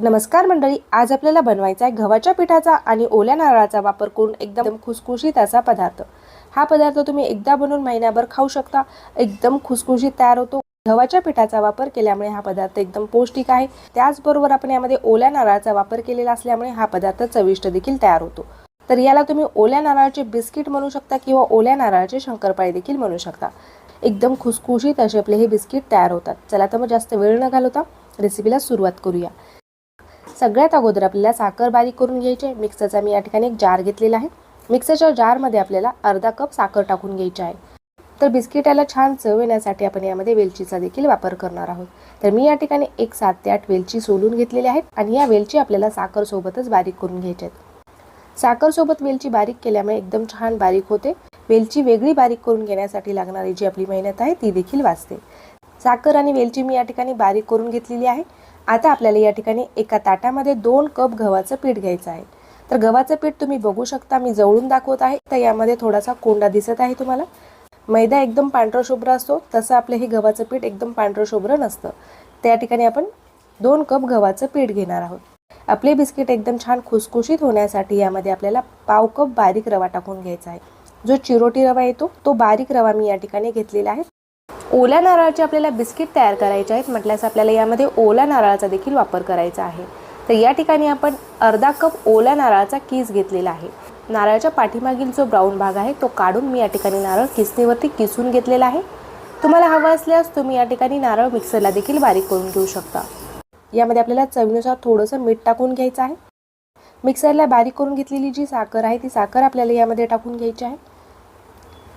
नमस्कार मंडळी आज आपल्याला बनवायचा आहे गव्हाच्या पिठाचा आणि ओल्या नारळाचा वापर करून एकदम खुसखुशीत असा पदार्थ. हा पदार्थ तुम्ही एकदा बनवून महिन्याभर खाऊ शकता. एकदम खुसखुशीत तयार होतो. गव्हाच्या पिठाचा वापर केल्यामुळे हा पदार्थ एकदम पौष्टिक आहे. त्याचबरोबर आपण यामध्ये ओल्या नारळाचा वापर केलेला असल्यामुळे हा पदार्थ चविष्ट देखील तयार होतो. तर याला तुम्ही ओल्या नारळाचे बिस्किट म्हणू शकता किंवा ओल्या नारळाचे शंकरपाळी देखील म्हणू शकता. एकदम खुसखुशीत असे आपले हे बिस्किट तयार होतात. चला तर मग जास्त वेळ न घालवता रेसिपीला सुरुवात करूया. सगळ्यात अगोदर आपल्याला साखर बारीक करून घ्यायची आहे. मिक्सरचा मी या ठिकाणी एक जार घेतलेला आहे. मिक्सरच्या जारमध्ये आपल्याला अर्धा कप साखर टाकून घ्यायची आहे. तर बिस्किटाला छान चव येण्यासाठी आपण यामध्ये वेलचीचा देखील वापर करणार आहोत. तर मी या ठिकाणी एक सात ते आठ वेलची सोलून घेतलेली आहेत आणि या वेलची आपल्याला साखरसोबतच बारीक करून घ्यायच्या आहेत. साखरसोबत वेलची बारीक केल्यामुळे एकदम छान बारीक होते. वेलची वेगळी बारीक करून घेण्यासाठी लागणारी जी आपली मेहनत आहे ती देखील वाचते. साखर आणि वेलची मी या ठिकाणी बारीक करून घेतलेली आहे. आता आपल्याला या ठिकाणी एका ताटामध्ये दोन कप गव्हाचं पीठ घ्यायचं आहे. तर गव्हाचं पीठ तुम्ही बघू शकता मी जवळून दाखवत आहे. तर यामध्ये थोडासा कोंडा दिसत आहे तुम्हाला. मैदा एकदम पांढरं शुभ्र असतो तसं आपलं हे गव्हाचं पीठ एकदम पांढरं शुभ्र नसतं. त्या ठिकाणी आपण दोन कप गव्हाचं पीठ घेणार आहोत. आपले बिस्किट एकदम छान खुसखुशीत होण्यासाठी यामध्ये आपल्याला पाव कप बारीक रवा टाकून घ्यायचा आहे. जो चिरोटी रवा येतो तो बारीक रवा मी या ठिकाणी घेतलेला आहे. ओल्या नारळाचे आपल्याला बिस्किट तयार करायचे आहेत. म्हटल्यास आपल्याला यामध्ये ओल्या नारळाचा देखील वापर करायचा आहे. तर या ठिकाणी आपण अर्धा कप ओल्या नारळाचा किस घेतलेला आहे. नारळाच्या पाठीमागील जो ब्राऊन भाग आहे तो काढून मी या ठिकाणी नारळ किसणीवरती किसून घेतलेला आहे. तुम्हाला हवं असल्यास तुम्ही या ठिकाणी नारळ मिक्सरला देखील बारीक करून घेऊ शकता. यामध्ये आपल्याला चवीनुसार थोडंसं मीठ टाकून घ्यायचं आहे. मिक्सरला बारीक करून घेतलेली जी साखर आहे ती साखर आपल्याला यामध्ये टाकून घ्यायची आहे.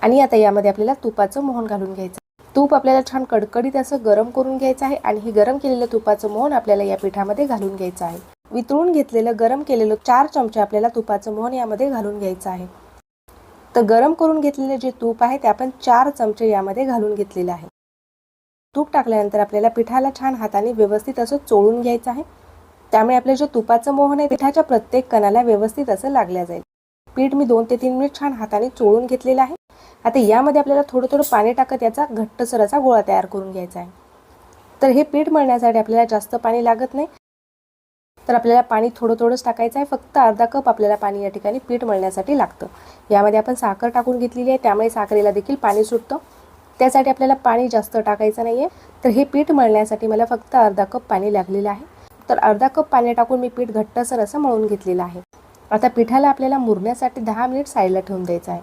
आणि आता यामध्ये आपल्याला तुपाचं मोहन घालून घ्यायचं तूप आपल्याला छान कडकडीत असं गरम करून घ्यायचं आहे आणि हे गरम केलेलं तुपाचं मोहन आपल्याला या पिठामध्ये घालून घ्यायचं आहे. वितळून घेतलेलं गरम केलेलं चार चमचे आपल्याला तुपाचं मोहन यामध्ये घालून घ्यायचं आहे. तर गरम करून घेतलेले जे तूप आहे ते आपण चार चमचे यामध्ये घालून घेतलेलं आहे. तूप टाकल्यानंतर आपल्याला पिठाला छान हाताने व्यवस्थित असं चोळून घ्यायचं आहे. त्यामुळे आपलं जे तुपाचं मोहन आहे पिठाच्या प्रत्येक कणाला व्यवस्थित असं लागल्या जाईल. पीठ मी दोन ते तीन मिनिट छान हाताने चोळून घेतलेलं आहे. आता यामध्ये आपल्याला थोडं थोडं पाणी टाकत याचा घट्टसर असा गोळा तयार करून घ्यायचा आहे. तर हे पीठ मळण्यासाठी आपल्याला जास्त पाणी लागत नाही. तर आपल्याला पाणी थोडं थोडंच टाकायचं आहे. फक्त अर्धा कप आपल्याला पाणी या ठिकाणी पीठ मळण्यासाठी लागतं. यामध्ये आपण साखर टाकून घेतलेली आहे. त्यामुळे साखरेला देखील पाणी सुटतं. त्यासाठी आपल्याला पाणी जास्त टाकायचं नाही आहे तर हे पीठ मळण्यासाठी मला फक्त अर्धा कप पाणी लागलेलं आहे. तर अर्धा कप पाणी टाकून मी पीठ घट्टसर असं मळून घेतलेलं आहे. आता पिठाला आपल्याला मुरण्यासाठी दहा मिनिट साईडला ठेवून द्यायचं आहे.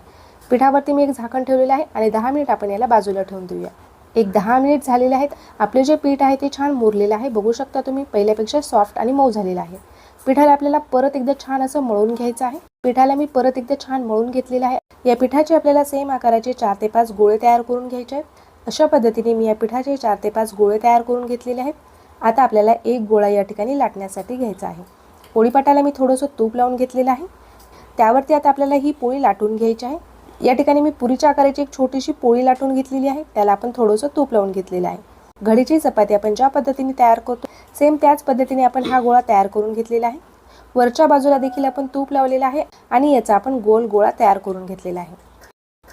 पिठावरती मी एक झाकण ठेवलेलं आहे आणि दहा मिनिट आपण याला बाजूला ठेवून देऊया. एक दहा मिनिट झालेले आहेत. आपले जे पीठ आहे ते छान मुरलेलं आहे. बघू शकता तुम्ही पहिल्यापेक्षा सॉफ्ट आणि मऊ झालेलं आहे. पिठाला आपल्याला परत एकदा छान असं मळून घ्यायचं आहे. पिठाला मी परत एकदा छान मळून घेतलेलं आहे. या पिठाचे आपल्याला सेम आकाराचे चार ते पाच गोळे तयार करून घ्यायचे आहेत. अशा पद्धतीने मी या पिठाचे चार ते पाच गोळे तयार करून घेतलेले आहेत. आता आपल्याला एक गोळा या ठिकाणी लाटण्यासाठी घ्यायचा आहे. पोळीपाटाला मी थोडंसं तूप लावून घेतलेलं आहे. त्यावरती आता आपल्याला ही पोळी लाटून घ्यायची आहे. या ठिकाणी मी पुरीच्या आकाराची एक छोटीशी पोळी लाटून घेतलेली आहे. त्याला आपण थोडंसं तूप लावून घेतलेलं आहे. घडीची चपाती आपण ज्या पद्धतीने तयार करतो सेम त्याच पद्धतीने आपण हा गोळा तयार करून घेतलेला आहे. वरच्या बाजूला देखील आपण तूप लावलेलं आहे आणि याचा आपण गोल गोळा तयार करून घेतलेला आहे.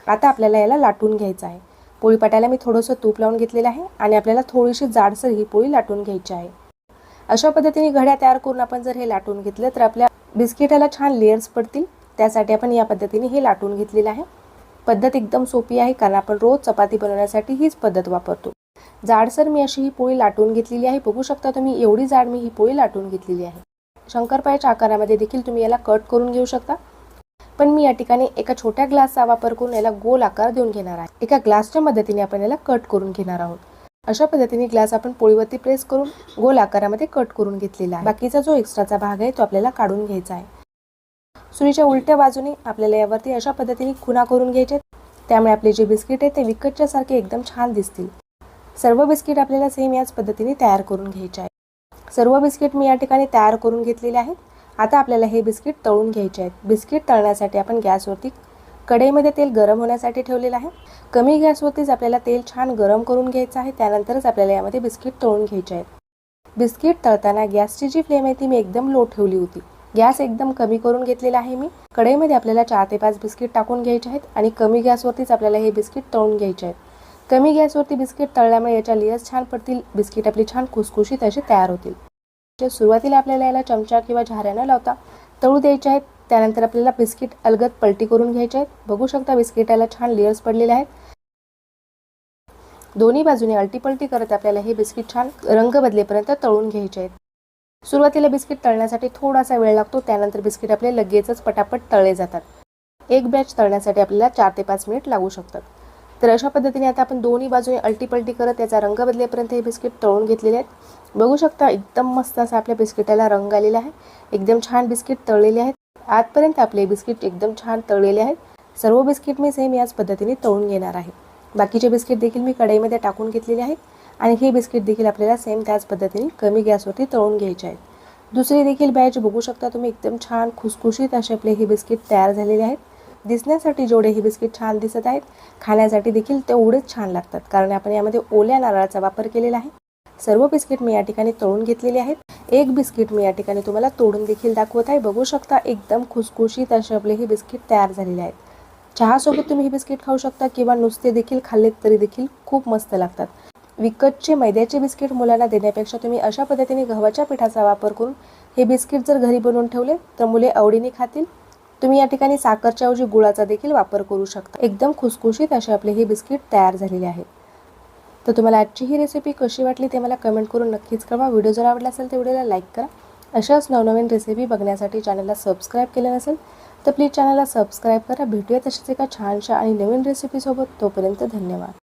आता आपल्याला याला लाटून घ्यायचं आहे. पोळीपाट्याला मी थोडंसं तूप लावून घेतलेलं आहे आणि आपल्याला थोडीशी जाडसर ही पोळी लाटून घ्यायची आहे. अशा पद्धतीने घड्या तयार करून आपण जर हे लाटून घेतलं तर आपल्या बिस्किटाला छान लेअर्स पडतील. त्यासाठी आपण या पद्धतीने हे लाटून घेतलेलं आहे. पद्धत एकदम सोपी आहे कारण आपण रोज चपाती बनवण्यासाठी हीच पद्धत वापरतो. जाडसर मी अशी ही पोळी लाटून घेतलेली आहे. बघू शकता तुम्ही एवढी जाड मी ही पोळी लाटून घेतलेली आहे. शंकरपायाच्या आकारामध्ये देखील तुम्ही याला कट करून घेऊ शकता. पण मी या ठिकाणी एका छोट्या ग्लासचा वापर करून याला गोल आकार देऊन घेणार आहे. एका ग्लासच्या मदतीने आपण याला कट करून घेणार आहोत. अशा पद्धतीने ग्लास आपण पोळीवरती प्रेस करून गोल आकारामध्ये कट करून घेतलेला आहे. बाकीचा जो एक्स्ट्राचा भाग आहे तो आपल्याला काढून घ्यायचा आहे. सुरीच्या उलट्या बाजूने आपल्याला यावरती अशा पद्धतीने खुना करून घ्यायचे त्यामुळे आपले जे बिस्किट आहे ते विकतच्या सारखे एकदम छान दिसतील. सर्व बिस्किट आपल्याला सेम याच पद्धतीने तयार करून घ्यायचे आहे सर्व बिस्किट मी या ठिकाणी तयार करून घेतलेले आहेत. आता आपल्याला हे बिस्किट तळून घ्यायचे आहेत. बिस्किट तळण्यासाठी आपण गॅसवरती कढईमध्ये तेल गरम होण्यासाठी ठेवलेलं आहे. कमी गॅसवरतीच आपल्याला तेल छान गरम करून घ्यायचं आहे. त्यानंतरच आपल्याला यामध्ये बिस्किट तळून घ्यायचे आहेत. बिस्किट तळताना गॅसची जी फ्लेम आहे ती मी एकदम लो ठेवली होती. गॅस एकदम कमी करून घेतलेला आहे मी. कढईमध्ये आपल्याला चार ते पाच बिस्किट टाकून घ्यायचे आहेत आणि कमी गॅसवरतीच आपल्याला हे बिस्किट तळून घ्यायचे आहेत. कमी गॅसवरती बिस्किट तळल्यामुळे याच्या लेयर्स छान पडतील बिस्किट आपली छान खुसखुशीत असे तयार होतील. सुरुवातीला आपल्याला याला चमचा किंवा झाऱ्यानं लावता तळू द्यायचे आहेत. त्यानंतर आपल्याला बिस्किट अलगद पलटी करून घ्यायचे आहेत. बघू शकता बिस्किटाला छान लेयर्स पडलेले आहेत. दोन्ही बाजूने अलटीपलटी करत आपल्याला हे बिस्किट छान रंग बदलेपर्यंत तळून घ्यायचे आहेत. सुरुवातीला बिस्किट तळण्यासाठी थोडासा वेळ लागतो त्यानंतर बिस्किट आपले लगेचच पटापट तळले जातात. एक बॅच तळण्यासाठी आपल्याला चार ते पाच मिनिट लागू शकतात. तर अशा पद्धतीने आता आपण दोन्ही बाजूने अल्टीपल्टी करत त्याचा रंग बदलेपर्यंत हे बिस्किट तळून घेतलेले आहेत. बघू शकता एकदम मस्त असा आपल्या बिस्किटाला रंग आलेला आहे. एकदम छान बिस्किट तळलेले आहेत. आजपर्यंत आपले बिस्किट एकदम छान तळलेले आहेत. सर्व बिस्किट मी सेम याच पद्धतीने तळून घेणार आहे. बाकीचे बिस्किट देखील मी कढईमध्ये टाकून घेतलेले आहेत. आणि हे बिस्किट देखील आपल्याला सेम त्याच पद्धतीने कमी गॅसवरती तळून घ्यायचे आहेत. दुसरी देखील बॅच बघू शकता तुम्ही एकदम छान खुसखुशीत असे आपले हे बिस्किट तयार झालेले आहेत. दिसण्यासाठी जेवढे हे बिस्किट छान दिसत आहेत खाण्यासाठी देखील तेवढेच छान लागतात कारण आपण यामध्ये ओल्या नारळाचा वापर केलेला आहे. सर्व बिस्किट मी या ठिकाणी तळून घेतलेले आहेत. एक बिस्किट मी या ठिकाणी तुम्हाला तोडून देखील दाखवत आहे. बघू शकता एकदम खुसखुशीत असे आपले हे बिस्किट तयार झालेले आहेत. चहासोबत तुम्ही हे बिस्किट खाऊ शकता किंवा नुसते देखील खाल्लेत तरी देखील खूप मस्त लागतात. विकतचे मैद्याचे बिस्किट मुलांना देण्यापेक्षा तुम्ही अशा पद्धतीने गव्हाच्या पिठाचा वापर करून हे बिस्किट जर घरी बनवून ठेवले तर मुले आवडीने खातील. तुम्ही या ठिकाणी साखरच्या ऐवजी गुळाचा देखील वापर करू शकता. एकदम खुसखुशीत असे आपले हे बिस्किट तयार झालेले आहेत तर तुम्हाला आजची ही रेसिपी कशी वाटली ते मला कमेंट करून नक्कीच कळवा. व्हिडिओ जर आवडला असेल तर व्हिडिओला लाईक करा. अशाच नवनवीन रेसिपी बघण्यासाठी चॅनलला सबस्क्राईब केलं नसेल तर प्लीज चॅनलला सबस्क्राईब करा. भेटूया तशीच एका छानशा आणि नवीन रेसिपीसोबत तोपर्यंत धन्यवाद.